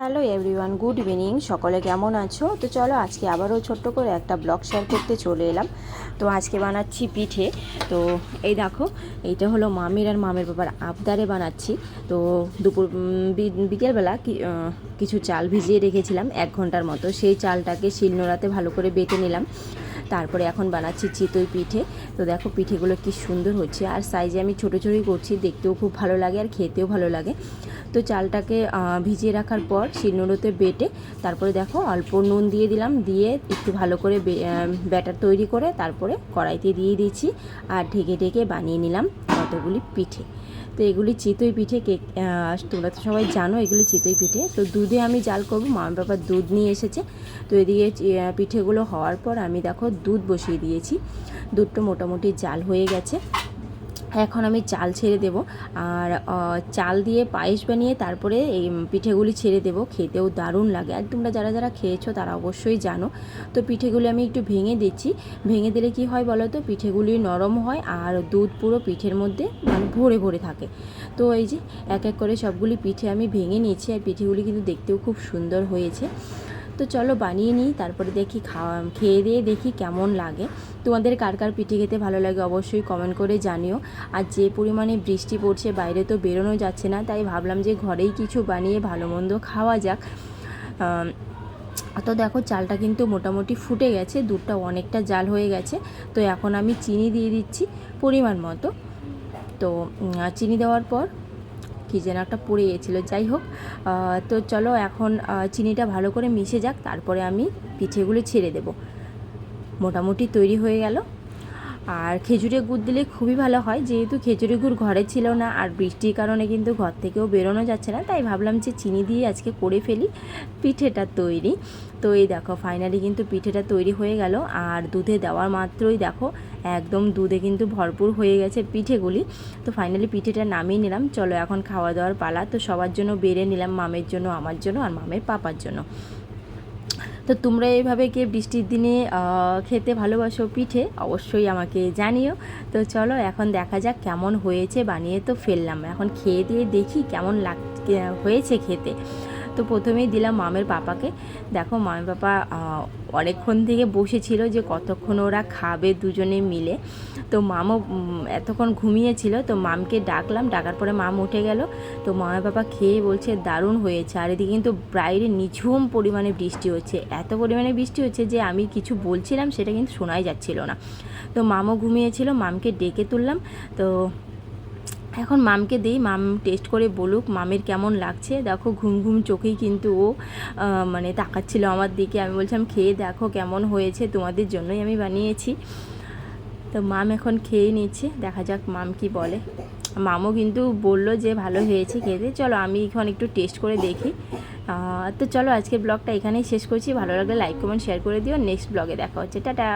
Hello everyone, good evening. সকলে কেমন আছো? তো চলো আজকে আবারও ছোট্ট করে একটা ব্লগ শেয়ার করতে চলে এলাম। তো আজকে বানাচ্ছি পিঠে। তো এই দেখো, এইটা হলো মামির আর মামের বাবার আবদারে বানাচ্ছি। তো দুপুর বিকেলবেলা কিছু চাল ভিজিয়ে রেখেছিলাম এক ঘণ্টার মতো। সেই চালটাকে শিলনোড়াতে ভালো করে বেটে নিলাম। তারপরে এখন বানাচ্ছি চিতই পিঠে। তো দেখো পিঠেগুলো কি সুন্দর হচ্ছে। আর সাইজে আমি ছোটো ছোটোই করছি, দেখতেও খুব ভালো লাগে আর খেতেও ভালো লাগে। তো চালটাকে ভিজিয়ে রাখার পর শিলনোড়োতে বেটে, তারপরে দেখো অল্প নুন দিয়ে দিলাম, দিয়ে একটু ভালো করে ব্যাটার তৈরি করে তারপরে কড়াইতে দিয়ে দিয়েছি আর ঢেকে ঢেকে বানিয়ে নিলাম কতগুলি পিঠে। তো এগুলি চিতই পিঠে কেক তোমরা তো সবাই জানো এগুলি চিতই পিঠে। তো দুধে আমি জাল করব মা বাবার দুধ নিয়ে এসেছে। তো এদিকে পিঠেগুলো হওয়ার পর আমি দেখো দুধ বসিয়ে দিয়েছি। দুধটা মোটামুটি জাল হয়ে গেছে। এখন আমি চাল ছেড়ে দেব। আর চাল দিয়ে পায়েস বানিয়ে তারপরে এই পিঠেগুলি ছেড়ে দেব। খেতেও দারুণ লাগে। আর তোমরা যারা যারা খেয়েছো তারা অবশ্যই জানো। তো পিঠেগুলি আমি একটু ভেঙে দিচ্ছি। ভেঙে দিলে কি হয় বলো তো? পিঠেগুলি নরম হয় আর দুধ পুরো পিঠের মধ্যে মানে ভরে ভরে থাকে। তো এই যে এক এক করে সবগুলি পিঠে আমি ভেঙে নিয়েছি। আর পিঠেগুলি কিন্তু দেখতেও খুব সুন্দর হয়েছে। তো চলো বানিয়ে নিই, তারপরে দেখি খাওয়া, খেয়ে দিয়ে দেখি কেমন লাগে। তোমাদের কার কার পিঠে খেতে ভালো লাগে অবশ্যই কমেন্ট করে জানিও। আর যে পরিমাণে বৃষ্টি পড়ছে, বাইরে তো বেরোনো যাচ্ছে না, তাই ভাবলাম যে ঘরেই কিছু বানিয়ে ভালো মন্দ খাওয়া যাক। তো দেখো চালটা কিন্তু মোটামুটি ফুটে গেছে, দুধটা অনেকটা জাল হয়ে গেছে। তো এখন আমি চিনি দিয়ে দিচ্ছি পরিমাণ মতো। তো চিনি দেওয়ার পর কী যেন একটা পড়ে গেছিল, যাই হোক। তো চলো এখন চিনিটা ভালো করে মিশে যাক, তারপরে আমি পিঠেগুলো ছেড়ে দেব। মোটামুটি তৈরি হয়ে গেল। আর খেজুরের গুড় দিলে খুবই ভালো হয়, যেহেতু খেজুরের গুড় ঘরে ছিল না আর বৃষ্টির কারণে কিন্তু ঘর থেকেও বেরোনো যাচ্ছে না, তাই ভাবলাম যে চিনি দিয়ে আজকে করে ফেলি পিঠেটা তৈরি। তো এই দেখো ফাইনালি কিন্তু পিঠেটা তৈরি হয়ে গেল, আর দুধে দেওয়ার মাত্রই দেখো, একদম দুধে কিন্তু ভরপুর হয়ে গেছে পিঠেগুলি। তো ফাইনালি পিঠেটা নামিয়ে নিলাম, চলো এখন খাওয়া দাওয়ার পালা, তো সবার জন্য বেড়ে নিলাম, মামের জন্য, আমার জন্য, আর মামের পাপার জন্য। তো তোমরা এইভাবে কে বৃষ্টির দিনে খেতে ভালোবাসো পিঠে, অবশ্যই আমাকে জানিও। তো চলো এখন দেখা যাক কেমন হয়েছে, বানিয়ে তো ফেললাম। এখন খেয়ে দিয়ে দেখি কেমন লাগ হয়েছে খেতে। তো প্রথমেই দিলাম মামের পাপাকে। দেখো, মামের পাপা অনেকক্ষণ থেকে বসেছিল যে কতক্ষণ ওরা খাবে দুজনে মিলে। তো মামও এতক্ষণ ঘুমিয়েছিল, তো মামকে ডাকলাম। ডাকার পরে মাম উঠে গেল। তো মামের পাপা খেয়ে বলছে, দারুণ হয়েছে। আর এদিকে কিন্তু বাইরে নিঝুম পরিমাণে বৃষ্টি হচ্ছে। এত পরিমাণে বৃষ্টি হচ্ছে যে আমি কিছু বলছিলাম, সেটা কিন্তু শোনাই যাচ্ছিল না। তো মামও ঘুমিয়েছিল, মামকে ডেকে তুললাম। তো এখন মামকে দিই, মাম টেস্ট করে বলুক, মামের কেমন লাগছে? দেখো, ঘুম ঘুম চোখেই কিন্তু ও মানে তাকাচ্ছিল আমার দিকে। আমি বলছিলাম, খেয়ে দেখো কেমন হয়েছে, তোমাদের জন্যই আমি বানিয়েছি। তো মাম এখন খেয়ে নিচ্ছে, দেখা যাক মাম কি বলে। মামও কিন্তু বলল যে, ভালো হয়েছে খেতে। চলো, আমি এখন একটু টেস্ট করে দেখি। তো চলো, আজকের ব্লগটা এখানেই শেষ করছি। ভালো লাগলে লাইক কমেন্ট শেয়ার করে দিও। নেক্সট ব্লগে দেখা হচ্ছে। টাটা!